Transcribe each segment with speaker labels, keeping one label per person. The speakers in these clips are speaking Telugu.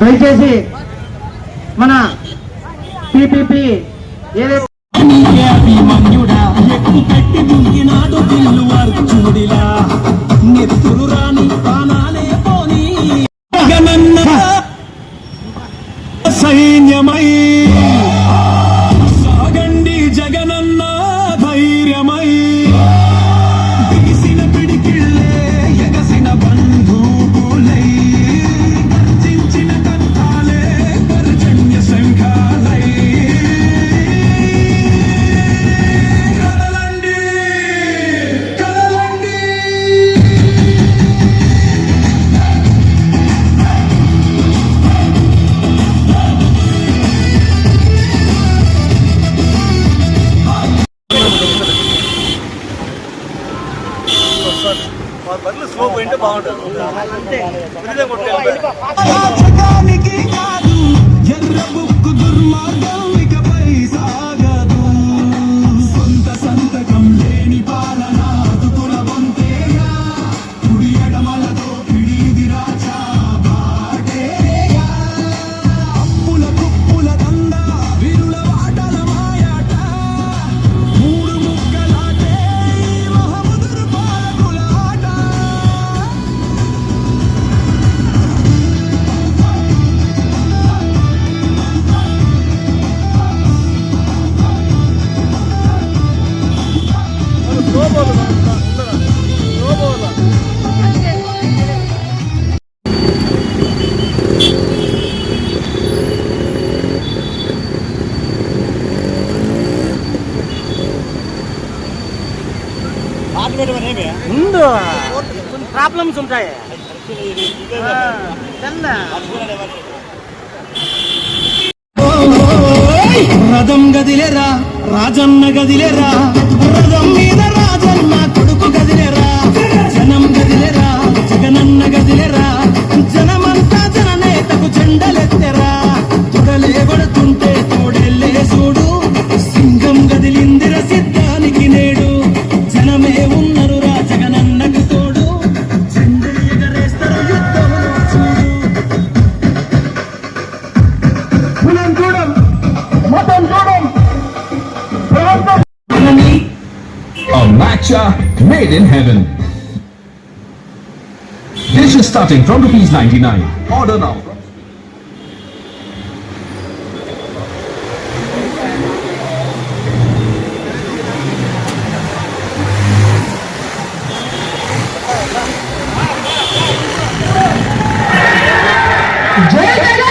Speaker 1: దయచేసి మన పిపిపి ఏదైతే
Speaker 2: బదులు స్లో పోయింటే బాగుంటుంది కొట్టుకెళ్ళిపోయి
Speaker 1: ముందు కొన్ని ప్రాబ్లమ్స్ ఉంటాయి.
Speaker 3: రథం గదిలేరా? రాజన్న గదిలేరా? రథం మీద రాజన్న కొడుకు గదిలేరా?
Speaker 4: Matcha made in heaven. Dish is starting from rupees 99. Order now.
Speaker 3: Jai Jai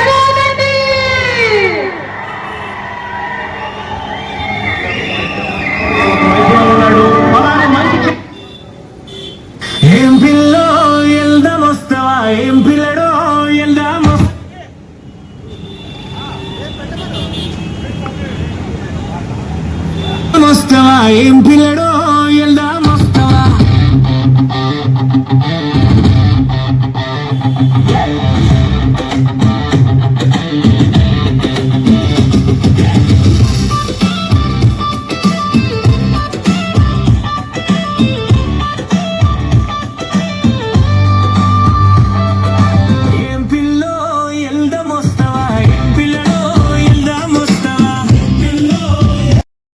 Speaker 3: పిల్లడో వెళ్దాము. వస్తావా? ఏం పిల్లడో వెళ్దాము. వస్తావా